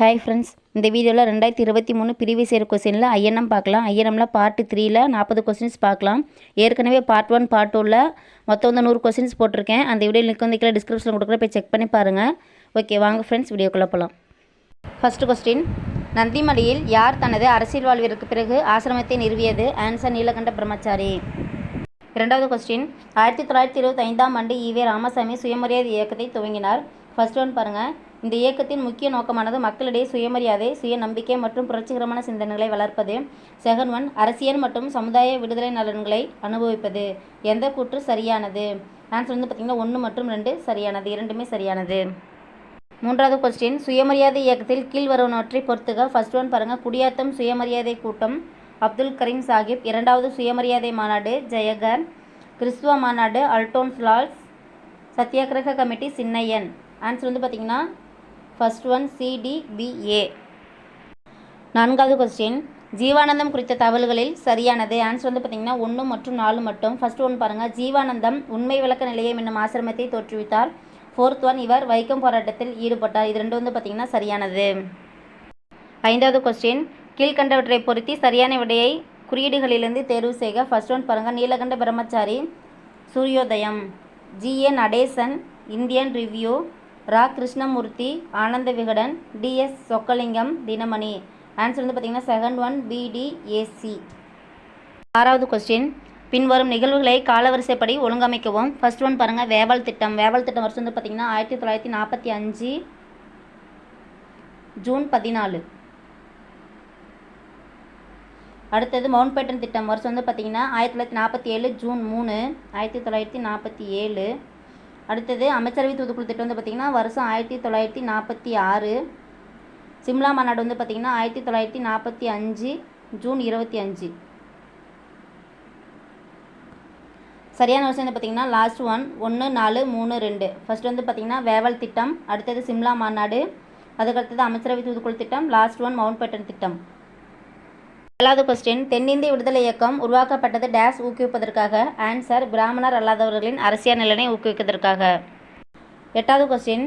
Hi friends இந்த வீடியோவில் ரெண்டாயிரத்தி இருபத்தி மூணு ப்ரீவியஸ் இயர் கொஸ்டினில் ஐஎன்எம் பார்க்கலாம். ஐஎன்எம்ல பார்ட் த்ரீயில் நாற்பது கொஸ்டின்ஸ் பார்க்கலாம். ஏற்கனவே பார்ட் ஒன் பார்ட் டூவில் மொத்தம் வந்து நூறு கொஸ்டின்ஸ் போட்டிருக்கேன். அந்த வீடியோ லிங்க் வந்து கீழே டிஸ்கிரிப்ஷனில் கொடுக்குற போய் செக் பண்ணி பாருங்கள் ஓகே வாங்க ஃப்ரெண்ட்ஸ் வீடியோக்குள்ளே போகலாம் ஃபர்ஸ்ட் கொஸ்டின் நந்திமலையில் யார் தனது அரசியல் வாழ்விற்கு பிறகு ஆசிரமத்தை நிறுவியது? ஆன்சர் நீலகண்ட பிரம்மச்சாரி. இரண்டாவது கொஸ்டின் ஆயிரத்தி தொள்ளாயிரத்தி இருபத்தி ஐந்தாம் ஆண்டு ஈவே ராமசாமி சுயமரியாதை இயக்கத்தை துவங்கினார். ஃபர்ஸ்ட் ஒன் பாருங்கள் இந்த இயக்கத்தின் முக்கிய நோக்கமானது மக்களிடையே சுயமரியாதை சுய நம்பிக்கை மற்றும் புரட்சிகரமான சிந்தனைகளை வளர்ப்பது செகண்ட் ஒன் அரசியல் மற்றும் சமுதாய விடுதலை நலன்களை அனுபவிப்பது. எந்த கூற்று சரியானது? ஆன்சர் வந்து பார்த்திங்கன்னா ஒன்று மற்றும் ரெண்டு சரியானது. இரண்டுமே சரியானது. மூன்றாவது கொஸ்டின் சுயமரியாதை இயக்கத்தில் கீழ்வருவனவற்றை பொறுத்துக. ஃபர்ஸ்ட் ஒன் பாருங்கள் குடியாத்தம் சுயமரியாதை கூட்டம். அப்துல் கரீம் சாஹிப். இரண்டாவது சுயமரியாதை மாநாடு ஜெயகர் கிறிஸ்துவ மாநாடு அல்டோன்ஸ் லால்ஸ். சத்தியாகிரக கமிட்டி சின்னையன். ஆன்சர் வந்து பார்த்திங்கன்னா ஃபர்ஸ்ட் ஒன் சிடிபிஏ நான்காவது கொஸ்டின் ஜீவானந்தம் குறித்த தகவல்களில் சரியானது. ஆன்சர் வந்து பார்த்திங்கன்னா ஒன்று மற்றும் நாலு மட்டும். ஃபர்ஸ்ட் ஒன் பாருங்கள் ஜீவானந்தம் உண்மை விளக்க நிலையம் என்னும் ஆசிரமத்தை தோற்றுவித்தார். ஃபோர்த் ஒன் இவர் வைக்கம் போராட்டத்தில் ஈடுபட்டார். இது ரெண்டு வந்து பார்த்திங்கன்னா சரியானது. ஐந்தாவது கொஸ்டின் கீழ்கண்டவற்றை பொருத்தி சரியான விடையை குறியீடுகளிலிருந்து தேர்வு செய்க. ஃபர்ஸ்ட் ஒன் பாருங்கள் Neelakanta Brahmachari Suryodayam. GA Natesan Indian Review Ra. Krishnamurthy Ananda Vikatan TS Chockalingam Dinamani. Answer வந்து பார்த்திங்கன்னா செகண்ட் ஒன் பிடிஏசி ஆறாவது கொஸ்டின் பின்வரும் நிகழ்வுகளை காலவரிசைப்படி ஒழுங்கமைக்கவும். ஃபர்ஸ்ட் ஒன் பாருங்கள் வேவல் திட்டம். வேவல் திட்டம் வருஷம் வந்து பார்த்திங்கன்னா ஆயிரத்தி தொள்ளாயிரத்தி நாற்பத்தி அஞ்சு ஜூன் பதினாலு. அடுத்தது மவுண்ட் பேட்டன் திட்டம். வருஷம் வந்து பார்த்திங்கன்னா ஆயிரத்தி தொள்ளாயிரத்தி நாற்பத்தி ஏழு ஜூன் மூணு ஆயிரத்தி தொள்ளாயிரத்தி நாற்பத்தி ஏழு. அடுத்தது அமைச்சரவை தூதுக்குழு திட்டம் வந்து பார்த்திங்கன்னா வருஷம் ஆயிரத்தி தொள்ளாயிரத்தி நாற்பத்தி ஆறு சிம்லா மாநாடு வந்து பார்த்திங்கன்னா ஆயிரத்தி தொள்ளாயிரத்தி நாற்பத்தி அஞ்சு ஜூன் இருபத்தி அஞ்சு. சரியான வருஷம் வந்து பார்த்திங்கன்னா லாஸ்ட் ஒன் ஒன்று நாலு மூணு ரெண்டு. ஃபர்ஸ்ட் வந்து பார்த்திங்கன்னா வேவல் திட்டம் அடுத்தது சிம்லா மாநாடு அதுக்கடுத்தது அமைச்சரவை தூதுக்குழு திட்டம் லாஸ்ட் ஒன் மவுண்ட் பேட்டன் திட்டம். அல்லாத கொஸ்டின் தென்னிந்திய விடுதலை இயக்கம் உருவாக்கப்பட்டது டேஸ் ஊக்குவிப்பதற்காக. ஆன்சர் பிராமணர் அல்லாதவர்களின் அரசியல் நலனை ஊக்குவிப்பதற்காக எட்டாவது கொஸ்டின்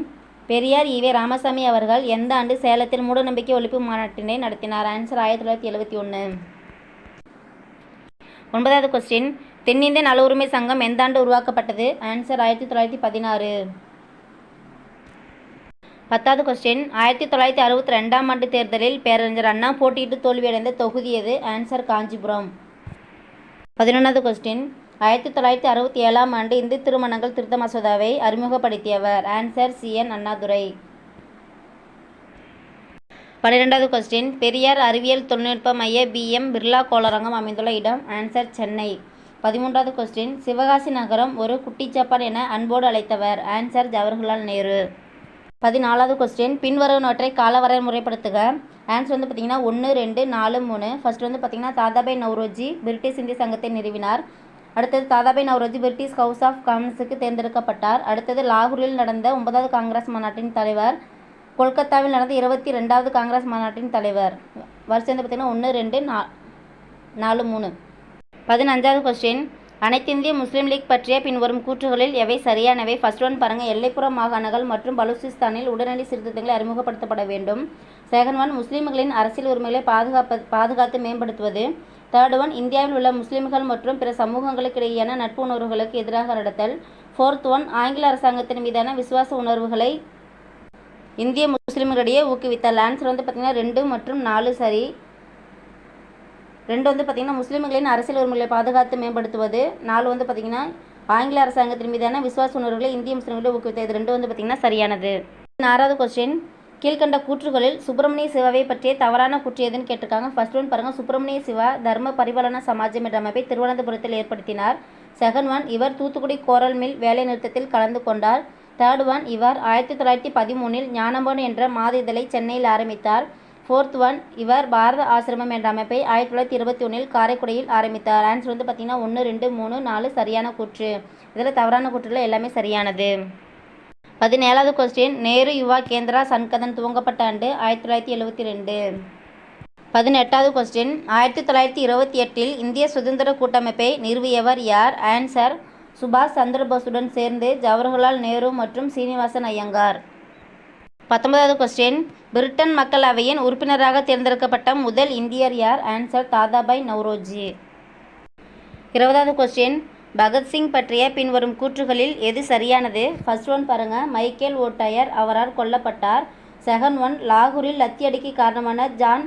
பெரியார் ஈவே ராமசாமி அவர்கள் எந்த ஆண்டு சேலத்தில் மூடநம்பிக்கை ஒழிப்பு மாநாட்டினை நடத்தினார்? ஆன்சர் ஆயிரத்தி தொள்ளாயிரத்தி எழுபத்தி ஒன்று ஒன்பதாவது கொஸ்டின் தென்னிந்திய நல உரிமை சங்கம் எந்த ஆண்டு உருவாக்கப்பட்டது? ஆன்சர் ஆயிரத்தி தொள்ளாயிரத்தி பதினாறு. பத்தாவது கொஸ்டின் ஆயிரத்தி தொள்ளாயிரத்தி அறுபத்தி ரெண்டாம் ஆண்டு தேர்தலில் பேரறிஞர் அண்ணா போட்டியிட்டு தோல்வியடைந்த தொகுதி எது? ஆன்சர் காஞ்சிபுரம். பதினொன்றாவது கொஸ்டின் ஆயிரத்தி தொள்ளாயிரத்தி அறுபத்தி ஏழாம் ஆண்டு இந்து திருமணங்கள் திருத்த மசோதாவை அறிமுகப்படுத்தியவர். Answer C N Annadurai. பன்னிரெண்டாவது கொஸ்டின் பெரியார் அறிவியல் தொழில்நுட்ப மைய பிஎம் பிர்லா கோளரங்கம் அமைந்துள்ள இடம். ஆன்சர் சென்னை. பதிமூன்றாவது கொஸ்டின் சிவகாசி நகரம் ஒரு குட்டி ஜப்பான் என அன்போடு அழைத்தவர். ஆன்சர் ஜவஹர்லால் நேரு. பதினாலாவது கொஸ்டின் பின்வருவனவற்றை காலவரை முறைப்படுத்துக. ஆன்சர் வந்து பார்த்திங்கன்னா ஒன்று ரெண்டு நாலு மூணு. ஃபஸ்ட் வந்து பார்த்திங்கன்னா தாதாபாய் நவ்ரோஜி பிரிட்டிஷ் இந்திய சங்கத்தை நிறுவினார். அடுத்தது Dadabhai Naoroji British house of காமன்ஸுக்கு தேர்ந்தெடுக்கப்பட்டார். அடுத்தது லாகூரில் நடந்த ஒன்பதாவது காங்கிரஸ் மாநாட்டின் தலைவர். கொல்கத்தாவில் நடந்த இருபத்தி ரெண்டாவது காங்கிரஸ் மாநாட்டின் தலைவர். வருஷம் வந்து பார்த்திங்கன்னா ஒன்று ரெண்டு நா நாலு மூணு. பதினஞ்சாவது கொஸ்டின் அனைத்திந்திய முஸ்லீம் லீக் பற்றிய பின்வரும் கூற்றுகளில் எவை சரியானவை? ஃபர்ஸ்ட் ஒன் பாருங்கள் எல்லைப்புற மாகாணங்கள் மற்றும் பலூச்சிஸ்தானில் உடனடி சீர்திருத்தங்களை அறிமுகப்படுத்தப்பட வேண்டும். செகண்ட் ஒன் முஸ்லீம்களின் அரசியல் உரிமைகளை பாதுகாப்ப பாதுகாத்து மேம்படுத்துவது. தேர்ட் ஒன் இந்தியாவில் உள்ள முஸ்லீம்கள் மற்றும் பிற சமூகங்களுக்கு இடையேயான நட்பு உணர்வுகளுக்கு எதிராக நடத்தல். ஃபோர்த் ஒன் ஆங்கில அரசாங்கத்தின் மீதான விசுவாச உணர்வுகளை இந்திய முஸ்லீம்களிடையே ஊக்குவித்தல். ஆன்சர் வந்து பார்த்திங்கன்னா ரெண்டு மற்றும் நாலு சரி. ரெண்டு வந்து பார்த்திங்கன்னா முஸ்லீம்களின் அரசியல் உரிமைகளை பாதுகாத்து மேம்படுத்துவது. நாலு வந்து பார்த்திங்கன்னா ஆங்கில அரசாங்கத்தின் மீதான விசுவாச உணர்வுகளை இந்திய முஸ்லீம்களை ஊக்குவித்தது. இது ரெண்டு வந்து பார்த்திங்கன்னா சரியானது. ஆறாவது கொஸ்டின் கீழ்கண்ட கூற்றுகளில் சுப்பிரமணிய சிவாவை பற்றிய தவறான கூற்று எதுன்னு கேட்டிருக்காங்க. ஃபர்ஸ்ட் ஒன் பாருங்கள் சுப்பிரமணிய சிவா தர்ம பரிபாலன சமாஜம் என்ற அமைப்பை திருவனந்தபுரத்தில் ஏற்படுத்தினார். செகண்ட் ஒன் இவர் தூத்துக்குடி கோரல் மில் வேலை நிறுத்தத்தில் கலந்து கொண்டார். தேர்ட் ஒன் இவர் ஆயிரத்தி தொள்ளாயிரத்தி பதிமூணில் ஞானம்பன் என்ற மாத இதழை சென்னையில் ஆரம்பித்தார். ஃபோர்த் ஒன் இவர் பாரத ஆசிரமம் என்ற அமைப்பை ஆயிரத்தி தொள்ளாயிரத்தி இருபத்தி ஒன்றில் காரைக்குடியில் ஆரம்பித்தார். ஆன்சர் வந்து பார்த்திங்கன்னா ஒன்று ரெண்டு மூணு நாலு சரியான கூற்று. இதில் தவறான கூற்றுல எல்லாமே சரியானது. பதினேழாவது கொஸ்டின் நேரு யுவா கேந்திரா சன்கதன் துவங்கப்பட்ட ஆண்டு ஆயிரத்தி தொள்ளாயிரத்தி எழுபத்தி ரெண்டு. பதினெட்டாவது கொஸ்டின் ஆயிரத்தி தொள்ளாயிரத்தி இருபத்தி எட்டில் இந்திய சுதந்திர கூட்டமைப்பை நிறுவியவர் யார்? ஆன்சர் சுபாஷ் சந்திரபோஸுடன் சேர்ந்து ஜவஹர்லால் நேரு மற்றும் சீனிவாசன் ஐயங்கார். பத்தொன்பதாவது கொஸ்டின் பிரிட்டன் மக்களவையின் உறுப்பினராக தேர்ந்தெடுக்கப்பட்ட முதல் இந்தியர் யார்? ஆன்சர் தாதாபாய் நவ்ரோஜி. இருபதாவது கொஸ்டின் பகத்சிங் பற்றிய பின்வரும் கூற்றுகளில் எது சரியானது? ஃபர்ஸ்ட் ஒன் பாருங்க. மைக்கேல் ஓட்டையர் அவரால் கொல்லப்பட்டார். செகண்ட் ஒன் லாகூரில் லத்தியடிக்கு காரணமான ஜான்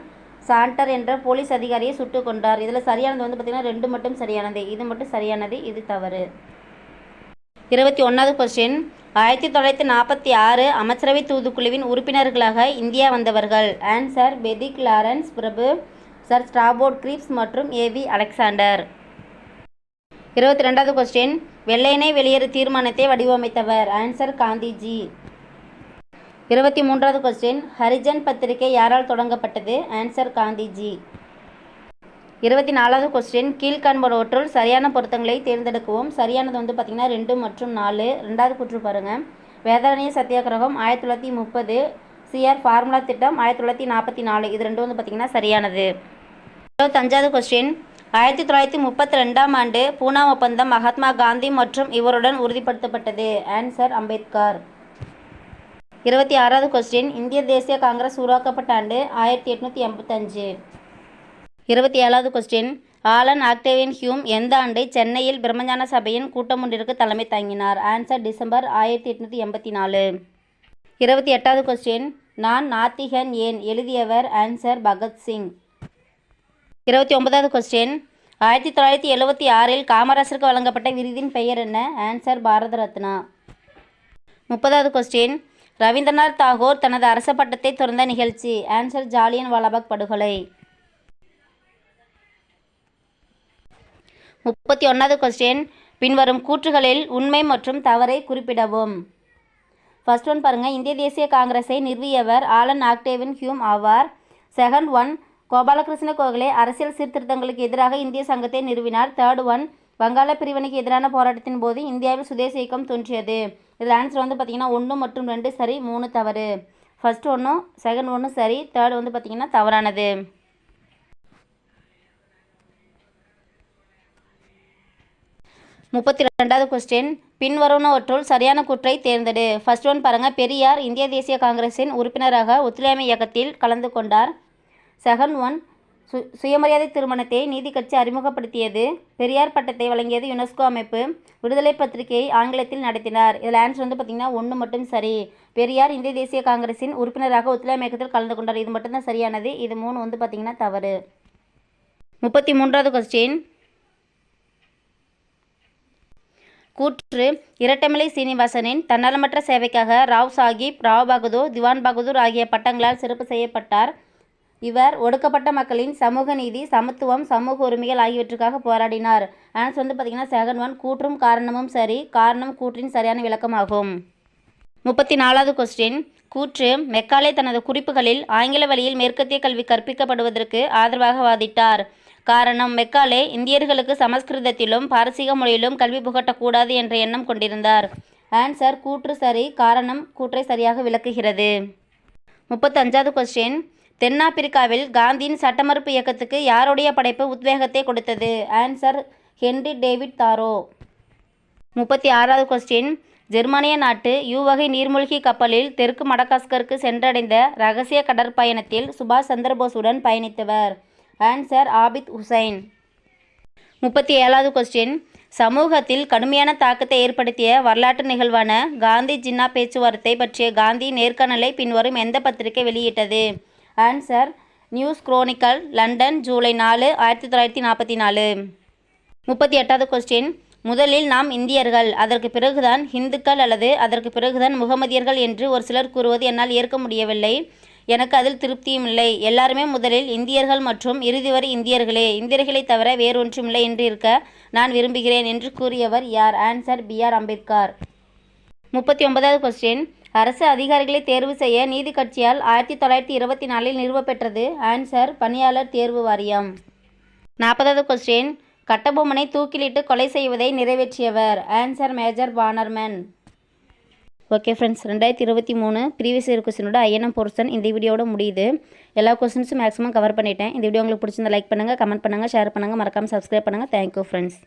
சாண்டர் என்ற போலீஸ் அதிகாரியை சுட்டுக் கொண்டார் இதில் சரியானது வந்து பார்த்திங்கன்னா ரெண்டு மட்டும் சரியானது. இது மட்டும் சரியானது இது தவறு. இருபத்தி ஒன்றாவது கொஸ்டின் ஆயிரத்தி தொள்ளாயிரத்தி நாற்பத்தி ஆறு அமைச்சரவை தூதுக்குழுவின் உறுப்பினர்களாக இந்தியா வந்தவர்கள். ஆன்சர் பெதிக் லாரன்ஸ் பிரபு சர் ஸ்டாபோர்ட் கிரீப்ஸ் மற்றும் ஏவி அலெக்சாண்டர். இருபத்தி ரெண்டாவது கொஸ்டின் வெள்ளையனை வெளியேறு தீர்மானத்தை வடிவமைத்தவர். ஆன்சர் காந்திஜி. இருபத்தி மூன்றாவது கொஸ்டின் ஹரிஜன் பத்திரிகை யாரால் தொடங்கப்பட்டது? ஆன்சர் காந்திஜி. இருபத்தி நாலாவது கொஸ்டின் கீழ்காண்பவற்றுள் சரியான பொருத்தங்களை தேர்ந்தெடுக்கவும். சரியானது வந்து பார்த்திங்கன்னா ரெண்டு மற்றும் நாலு. ரெண்டாவது கூற்று பாருங்கள் வேதாரண்ய சத்தியாகிரகம் ஆயிரத்தி தொள்ளாயிரத்தி முப்பது. சிஆர் ஃபார்முலா திட்டம் ஆயிரத்தி தொள்ளாயிரத்தி நாற்பத்தி நாலு. இது ரெண்டும் வந்து பார்த்திங்கன்னா சரியானது. இருபத்தஞ்சாவது கொஸ்டின் ஆயிரத்தி தொள்ளாயிரத்தி முப்பத்தி ரெண்டாம் ஆண்டு பூனா ஒப்பந்தம் மகாத்மா காந்தி மற்றும் இவருடன் உறுதிப்படுத்தப்பட்டது. ஆன்சர் அம்பேத்கர். இருபத்தி ஆறாவது கொஸ்டின் இந்திய தேசிய காங்கிரஸ் உருவாக்கப்பட்ட ஆண்டு ஆயிரத்தி எட்நூற்றி எண்பத்தஞ்சு. இருபத்தி ஏழாவது கொஸ்டின் ஆலன் ஆக்டேவியன் ஹியூம் எந்த ஆண்டு சென்னையில் பிரம்மஞான சபையின் கூட்டம் ஒன்றிற்கு தலைமை தாங்கினார்? ஆன்சர் டிசம்பர் ஆயிரத்தி எட்நூற்றி எண்பத்தி நாலு. இருபத்தி எட்டாவது கொஸ்டின் நான் நாத்திகன் ஏன்? எழுதியவர் ஆன்சர் பகத்சிங் இருபத்தி ஒன்பதாவது கொஸ்டின் ஆயிரத்தி தொள்ளாயிரத்தி எழுபத்தி ஆறில் காமராசருக்கு வழங்கப்பட்ட விருதின் பெயர் என்ன? ஆன்சர் பாரத ரத்னா. முப்பதாவது கொஸ்டின் ரவீந்திரநாத் தாகூர் தனது அரச பட்டத்தை துறந்த நிகழ்ச்சி. ஆன்சர் ஜாலியன் வாலாபாக் படுகொலை. முப்பத்தி ஒன்றாவது கொஸ்டின் பின்வரும் கூற்றுகளில் உண்மை மற்றும் தவறை குறிப்பிடவும். ஃபர்ஸ்ட் ஒன் பாருங்கள் இந்திய தேசிய காங்கிரஸை நிறுவியவர் ஆலன் ஆக்டேவின் ஹியூம் ஆவார். செகண்ட் ஒன் கோபாலகிருஷ்ண கோகலே அரசியல் சீர்திருத்தங்களுக்கு எதிராக இந்திய சங்கத்தை நிறுவினார். தேர்ட் ஒன் வங்காள பிரிவினைக்கு எதிரான போராட்டத்தின் போது இந்தியாவில் சுதேச இயக்கம் தோன்றியது. இதில் ஆன்சர் வந்து பார்த்திங்கன்னா ஒன்று மற்றும் ரெண்டு சரி மூணு தவறு. ஃபஸ்ட் ஒன்றும் செகண்ட் ஒன்றும் சரி தேர்ட் வந்து பார்த்திங்கன்னா தவறானது. முப்பத்தி ரெண்டாவது கொஸ்டின் பின்வருவனவற்றுள் சரியான கூற்றை தேர்ந்தெடு. ஃபர்ஸ்ட் ஒன் பாருங்கள் பெரியார் இந்திய தேசிய காங்கிரஸின் உறுப்பினராக ஒத்துழையாமை இயக்கத்தில் கலந்து கொண்டார். செகண்ட் ஒன் சு சுயமரியாதை திருமணத்தை நீதி கட்சி அறிமுகப்படுத்தியது. பெரியார் பட்டத்தை வழங்கியது யுனெஸ்கோ அமைப்பு. விடுதலை பத்திரிகையை ஆங்கிலத்தில் நடத்தினார். இதில் ஆன்சர் வந்து பார்த்திங்கன்னா ஒன்று மட்டும் சரி. பெரியார் இந்திய தேசிய காங்கிரஸின் உறுப்பினராக ஒத்துழையாமை இயக்கத்தில் கலந்து கொண்டார். இது மட்டும்தான் சரியானது. இது மூணு வந்து பார்த்திங்கன்னா தவறு. முப்பத்தி மூன்றாவது கொஸ்டின் கூற்று இரட்டமலை சீனிவாசனின் தன்னலமற்ற சேவைக்காக ராவ் சாஹிப் ராவ் பகதூர் திவான் பகதூர் ஆகிய பட்டங்களால் சிறப்பு செய்யப்பட்டார். இவர் ஒடுக்கப்பட்ட மக்களின் சமூக நீதி சமத்துவம் சமூக உரிமைகள் ஆகியவற்றுக்காக போராடினார். ஆன்சர் வந்து பார்த்திங்கன்னா செகண்ட் ஒன் கூற்றும் காரணமும் சரி காரணம் கூற்றின் சரியான விளக்கமாகும். முப்பத்தி நாலாவது கொஸ்டின் கூற்று மெக்காலே தனது குறிப்புகளில் ஆங்கில வழியில் மேற்கத்திய கல்வி கற்பிக்கப்படுவதற்கு ஆதரவாக வாதிட்டார். காரணம் மெக்காலே இந்தியர்களுக்கு சமஸ்கிருதத்திலும் பாரசீக மொழியிலும் கல்வி புகட்டக்கூடாது என்ற எண்ணம் கொண்டிருந்தார். ஆன்சர் கூற்று சரி காரணம் கூற்றை சரியாக விளக்குகிறது. முப்பத்தஞ்சாவது கொஸ்டின் தென்னாப்பிரிக்காவில் காந்தியின் சட்டமறுப்பு இயக்கத்துக்கு யாருடைய படைப்பு உத்வேகத்தை கொடுத்தது? Answer Henry David Thoreau. முப்பத்தி ஆறாவது கொஸ்டின் ஜெர்மானிய நாட்டு யூ வகை நீர்மூழ்கி கப்பலில் தெற்கு மடகாஸ்கருக்கு சென்றடைந்த ரகசிய கடற்பயணத்தில் சுபாஷ் சந்திரபோஸுடன் பயணித்தவர். ஆன்சர் ஆபித் ஹுசைன் முப்பத்தி ஏழாவது கொஸ்டின் சமூகத்தில் கடுமையான தாக்கத்தை ஏற்படுத்திய வரலாற்று நிகழ்வான காந்தி ஜின்னா பேச்சுவார்த்தை பற்றிய காந்தி நேர்காணலை பின்வரும் எந்த பத்திரிகை வெளியிட்டது? Answer news chronicle London July நாலு ஆயிரத்தி தொள்ளாயிரத்தி நாற்பத்தி நாலு. முப்பத்தி எட்டாவது கொஸ்டின் முதலில் நாம் இந்தியர்கள் அதற்கு பிறகுதான் ஹிந்துக்கள் அல்லது அதற்கு பிறகுதான் முகமதியர்கள் என்று ஒரு சிலர் கூறுவது என்னால் ஏற்க முடியவில்லை. எனக்கு அதில் திருப்தியும் இல்லை. எல்லாருமே முதலில் இந்தியர்கள் மற்றும் இறுதி வரை இந்தியர்களே. இந்தியர்களை தவிர வேறொன்றுமில்லை என்று இருக்க நான் விரும்புகிறேன் என்று கூறியவர் யார்? Answer B R Ambedkar. முப்பத்தி ஒன்பதாவது கொஸ்டின் அரசு அதிகாரிகளை தேர்வு செய்ய நீதி கட்சியால் ஆயிரத்தி தொள்ளாயிரத்தி இருபத்தி நாலில் நிறுவப்பெற்றது ஆன்சர் பணியாளர் தேர்வு வாரியம். நாற்பதாவது கொஸ்டின் கட்டபொம்மனை தூக்கிலிட்டு கொலை செய்வதை நிறைவேற்றியவர். Answer major Bannerman. Okay friends ரெண்டாயிரத்தி இருபத்தி மூணு ப்ரீவியஸ் இயர் கொஸ்டினோட ஐஎன்எம் போர்ஷன் இந்த வீடியோட முடியுது. எல்லா கொஸ்டின்ஸும் மேக்ஸிமம் கவர் பண்ணிட்டேன். இந்த வீடியோ உங்களுக்கு பிடிச்சிருந்தா லைக் பண்ணுங்கள் கமெண்ட் பண்ணுங்கள் ஷேர் பண்ணுங்கள் மறக்காமல் சப்ஸ்கிரைப் பண்ணுங்கள் தேங்க்யூ ஃப்ரெண்ட்ஸ்